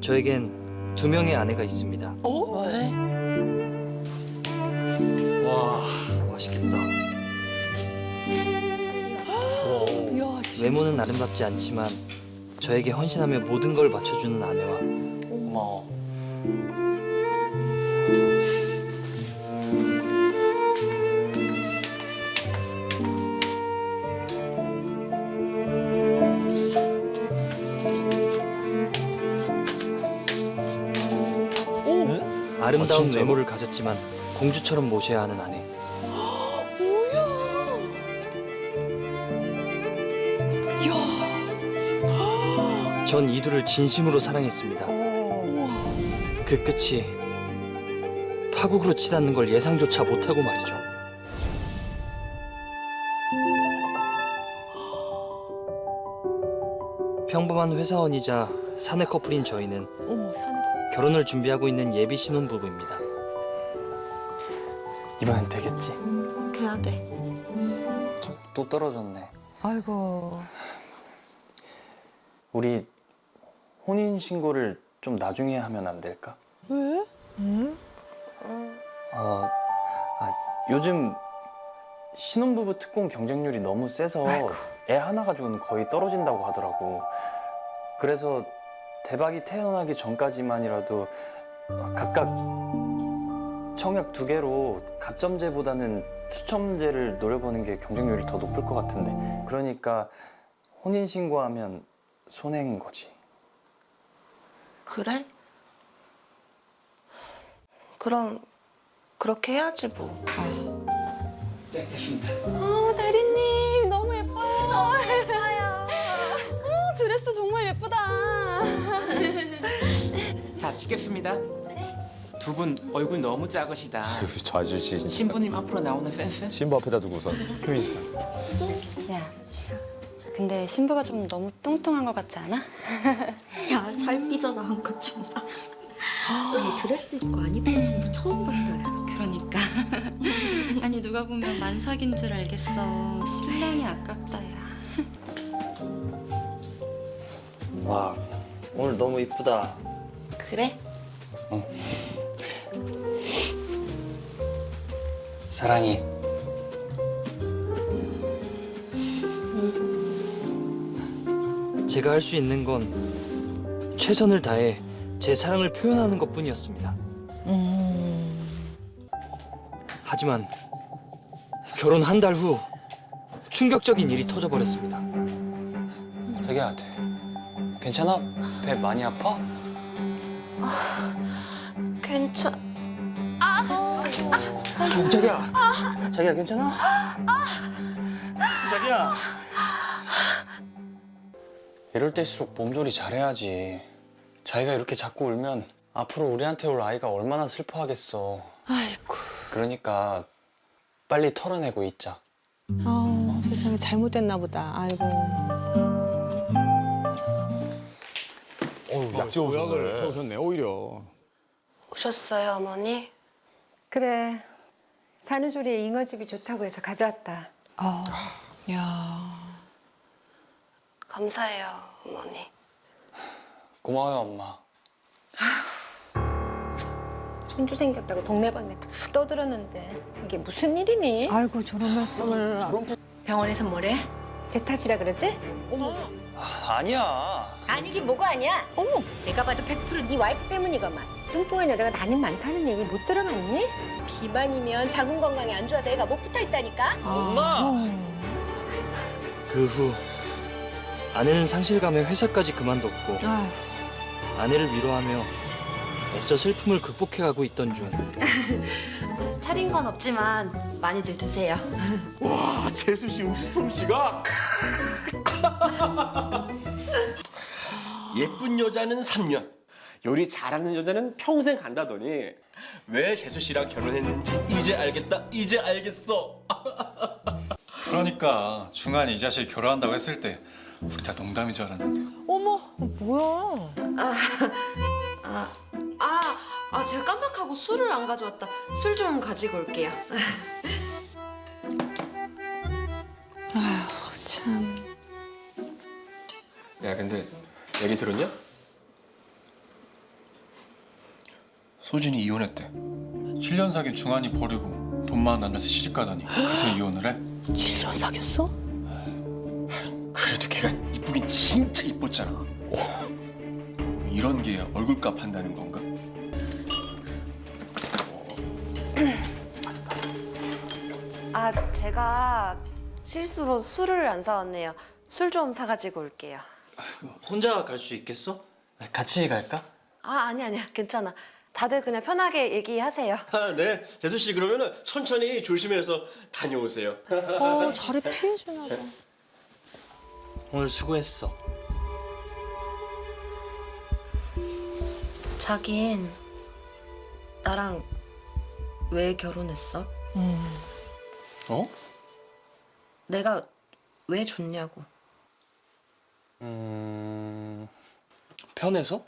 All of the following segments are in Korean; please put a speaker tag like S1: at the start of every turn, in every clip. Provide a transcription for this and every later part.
S1: 저에겐 두 명의 아내가 있습니다.
S2: 왜?
S1: 와, 맛있겠다.
S2: 진짜.
S1: 외모는 아름답지 않지만 저에게 헌신하며 모든 걸 맞춰주는 아내와
S3: 고마워.
S1: 아름다운
S3: 아, 진짜로?
S1: 외모를 가졌지만 공주처럼 모셔야 하는 아내. 전 이두를 진심으로 사랑했습니다.
S2: 우와.
S1: 그 끝이 파국으로 치닫는 걸 예상조차 못하고 말이죠. 평범한 회사원이자 사내 커플인 저희는
S2: 어머, 사는
S1: 결혼을 준비하고 있는 예비 신혼 부부입니다.
S3: 이번엔 되겠지?
S4: 돼야 돼.
S3: 또 떨어졌네.
S2: 아이고.
S3: 우리 혼인 신고를 좀 나중에 하면 안 될까?
S2: 왜?
S3: 어, 아, 요즘 신혼부부 특공 경쟁률이 너무 세서 애 하나 가지고는 거의 떨어진다고 하더라고. 그래서 대박이 태어나기 전까지만이라도 각각 청약 두 개로 가점제보다는 추첨제를 노려보는 게 경쟁률이 더 높을 것 같은데. 그러니까 혼인 신고하면 손해인 거지.
S4: 그래? 그럼 그렇게 해야지 뭐.
S5: 어, 대리님 너무 예뻐요. 예뻐요. 어, 드레스 정말.
S6: 자 찍겠습니다. 두 분 얼굴 너무 작으시다.
S7: 저 아저씨 진짜
S6: 신부님 앞으로 나오는 센스?
S7: 신부 앞에다 두고선
S5: 야, 근데 신부가 좀 너무 뚱뚱한 것 같지 않아?
S4: 야, 살 삐져나온 것 좀 봐. 아니, 드레스 입고 안 입은 신부 처음 봤다, 야.
S5: 그러니까. 아니 누가 보면 만삭인 줄 알겠어. 신랑이 아깝다 야.
S1: 와, 오늘 너무 이쁘다.
S4: 그래?
S3: 사랑이.
S1: 제가 할 수 있는 건 최선을 다해 제 사랑을 표현하는 것 뿐이었습니다. 하지만 결혼 한 달 후 충격적인 일이 터져버렸습니다.
S3: 자기야, 돼. 괜찮아? 배 많이 아파?
S4: 괜찮.
S3: 자기야, 자기야 괜찮아? 자기야. 이럴 때일수록 몸조리 잘해야지. 자기가 이렇게 자꾸 울면 앞으로 우리한테 올 아이가 얼마나 슬퍼하겠어.
S2: 아이고.
S3: 그러니까 빨리 털어내고 있자.
S2: 아, 세상에 잘못됐나 보다. 아이고.
S7: 어우 약재 오셨네
S8: 오셨네 오히려.
S4: 오셨어요, 어머니?
S9: 그래. 사는 소리에 잉어집이 좋다고 해서 가져왔다.
S2: 아, 야.
S4: 감사해요, 어머니.
S3: 고마워요, 엄마.
S9: 손주 생겼다고 동네방네 다 떠들었는데 이게 무슨 일이니?
S2: 아이고 저런 말씀을.
S4: 병원에서 뭐래?
S9: 제 탓이라 그러지?
S3: 아, 아니야.
S9: 아니긴 뭐가 아니야. 어머. 내가 봐도 100%네 와이프 때문이거만. 뚱뚱한 여자가 난임 많다는 얘기 못 들어봤니? 비만이면 자궁 건강에 안 좋아서 애가 못 붙어 있다니까.
S3: 엄마!
S1: 그 후 아내는 상실감에 회사까지 그만뒀고
S2: 아휴.
S1: 아내를 위로하며 애써 슬픔을 극복해가고 있던 중
S4: 차린 건 없지만 많이들 드세요.
S8: 와 재수 씨 음식 솜 씨가
S10: 예쁜 여자는 3년, 요리 잘하는 여자는 평생 간다더니 왜 재수 씨랑 결혼했는지 이제 알겠다, 이제 알겠어.
S11: 그러니까 중한이 이 자식 결혼한다고 했을 때 우리 다 농담인 줄 알았는데
S2: 어머, 뭐야?
S4: 아, 아, 아, 제가 깜빡하고 술을 안 가져왔다. 술 좀 가지고 올게요.
S2: 참.
S10: 야 근데 얘기 들었냐? 소진이 이혼했대
S11: 7년 사귄 중환이 버리고 돈만 남겨서 시집 가더니 그새 이혼을 해?
S2: 7년 사귀었어?
S10: 그래도 걔가 이쁘긴 진짜 이뻤잖아 이런 게 얼굴값 한다는 건가?
S5: 아, 제가 실수로 술을 안 사왔네요. 술 좀 사가지고 올게요.
S3: 혼자 갈 수 있겠어? 같이 갈까?
S5: 아, 아니, 아니야. 괜찮아. 다들 그냥 편하게 얘기하세요.
S10: 아, 네 재수 씨 그러면은 천천히 조심해서 다녀오세요
S2: 어, 자리 피해주나 봐.
S3: 오늘 수고했어.
S4: 자긴 나랑 왜 결혼했어?
S3: 어?
S4: 내가 왜 좋냐고.
S3: 음... 편해서?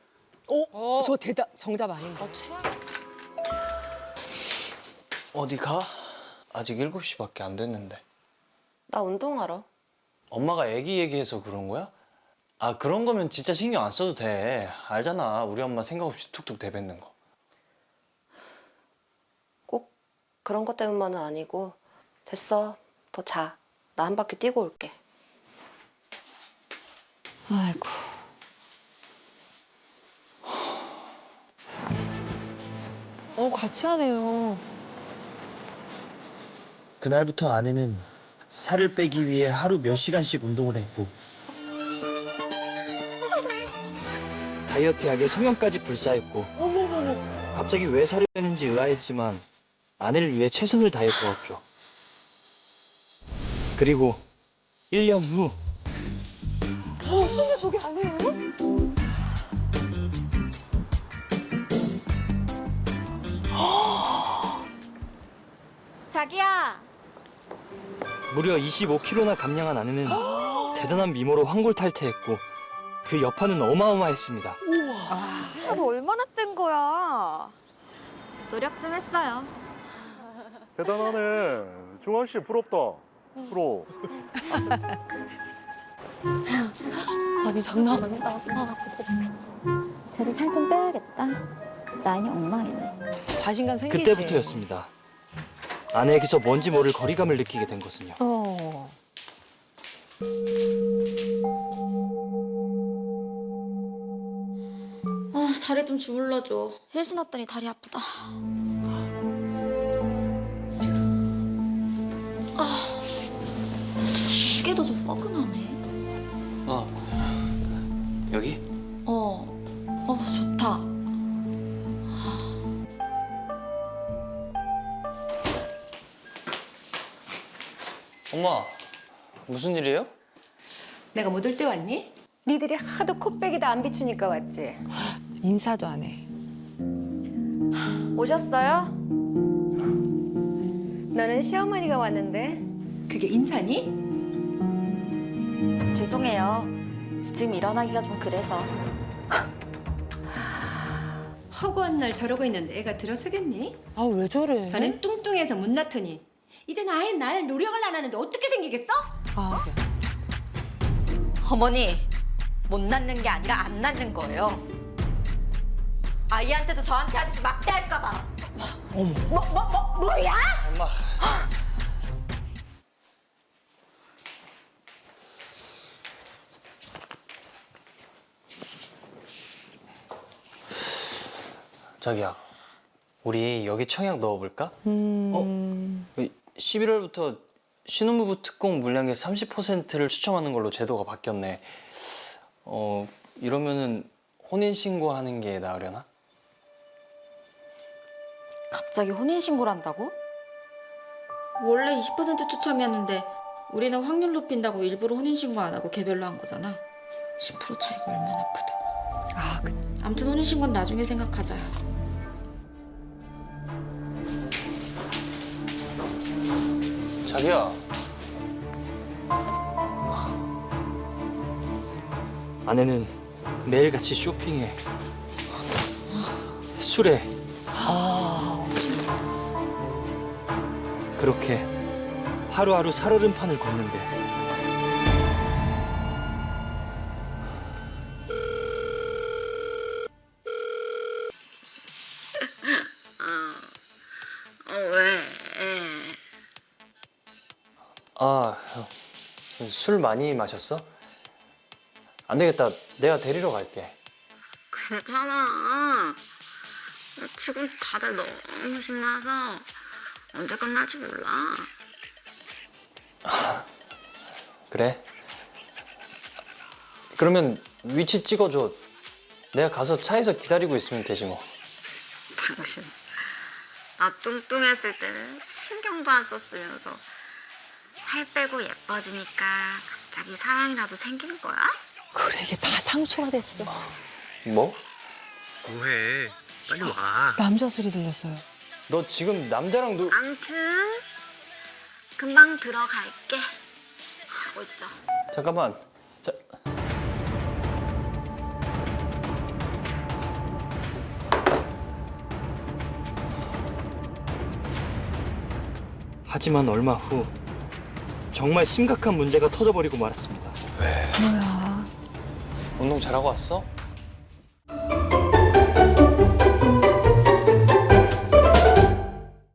S2: 어? 저 대답, 정답 아닌가?
S3: 어디 가? 아직 7시밖에 안 됐는데.
S5: 나 운동하러.
S3: 엄마가 애기 얘기해서 그런 거야? 아 그런 거면 진짜 신경 안 써도 돼. 알잖아. 우리 엄마 생각 없이 툭툭 대뱉는 거.
S5: 그런 것 때문만은 아니고. 됐어. 더 자. 나 한 바퀴 뛰고 올게.
S2: 아이고. 어, 같이 하네요.
S1: 그날부터 아내는 살을 빼기 위해 하루 몇 시간씩 운동을 했고 다이어트 약에 성형까지 불사했고 갑자기 왜 살을 빼는지 의아했지만 아내를 위해 최선을 다해 보았죠. 그리고 1년 후
S4: 자기야.
S1: 무려 25kg나 감량한 아내는 대단한 미모로 황골탈퇴했고 그 여파는 어마어마했습니다.
S5: 살 얼마나 뺀 거야?
S4: 노력 좀 했어요.
S7: 대단하네. 중환 씨 부럽다. 부러워.
S2: 아니, 장난 아니다.
S4: 쟤도 살 좀 빼야겠다. 라인이 엉망이네.
S2: 자신감 생기지.
S1: 그때부터였습니다. 아내에게서 뭔지 모를 거리감을 느끼게 된 것은요.
S2: 어.
S4: 아, 다리 좀 주물러줘. 헬신 왔더니 다리 아프다. 뻐근하네.
S3: 어. 여기?
S4: 어, 어, 좋다.
S3: 엄마 무슨 일이에요?
S9: 내가 못 올 때 왔니? 니들이 하도 코빼기도 안 비추니까 왔지.
S2: 인사도 안 해.
S5: 오셨어요?
S9: 너는 시어머니가 왔는데 그게 인사니?
S4: 죄송해요. 지금 일어나기가 좀 그래서.
S9: 허구한 날 저러고 있는데 애가 들어서겠니?
S2: 아, 왜 저래?
S9: 저는 뚱뚱해서 못 낳더니 이제는 아예 날 노력을 안 하는데 어떻게 생기겠어?
S2: 아, 그래.
S4: 어머니, 못 낳는 게 아니라 안 낳는 거예요. 아이한테도 저한테 하듯이 막대할까 봐. 어머. 뭐, 뭐, 뭐, 뭐야?
S3: 엄마. 자기야, 우리 여기 청약 넣어볼까?
S2: 음.
S3: 어? 11월부터 신혼부부 특공 물량의 30%를 추첨하는 걸로 제도가 바뀌었네. 어, 이러면은 혼인신고하는 게 나으려나?
S4: 갑자기 혼인신고를 한다고? 원래 20% 추첨이었는데 우리는 확률 높인다고 일부러 혼인신고 안 하고 개별로 한 거잖아. 10% 차이가 얼마나 크다고.
S2: 아, 그,
S4: 아무튼 혼인신고는 나중에 생각하자.
S3: 자기야,
S1: 아내는 매일같이 쇼핑에 술에. 그렇게 하루하루 살얼음판을 걷는데
S3: 술 많이 마셨어? 안 되겠다. 내가 데리러 갈게.
S4: 괜찮아. 지금 다들 너무 신나서 언제 끝날지 몰라.
S3: 그래? 그러면 위치 찍어줘. 내가 가서 차에서 기다리고 있으면 되지 뭐.
S4: 당신. 나 뚱뚱했을 때는 신경도 안 썼으면서 살 빼고 예뻐지니까 갑자기 사랑이라도 생긴 거야?
S2: 그래 이게 다 상처가 됐어.
S3: 뭐?
S10: 뭐해? 빨리 와.
S2: 남자 소리 들렸어요.
S3: 너 지금 남자랑 놀...
S4: 암튼 금방 들어갈게. 자고 있어.
S3: 잠깐만. 자,
S1: 하지만 얼마 후 정말 심각한 문제가 터져버리고 말았습니다.
S3: 운동 잘하고 왔어?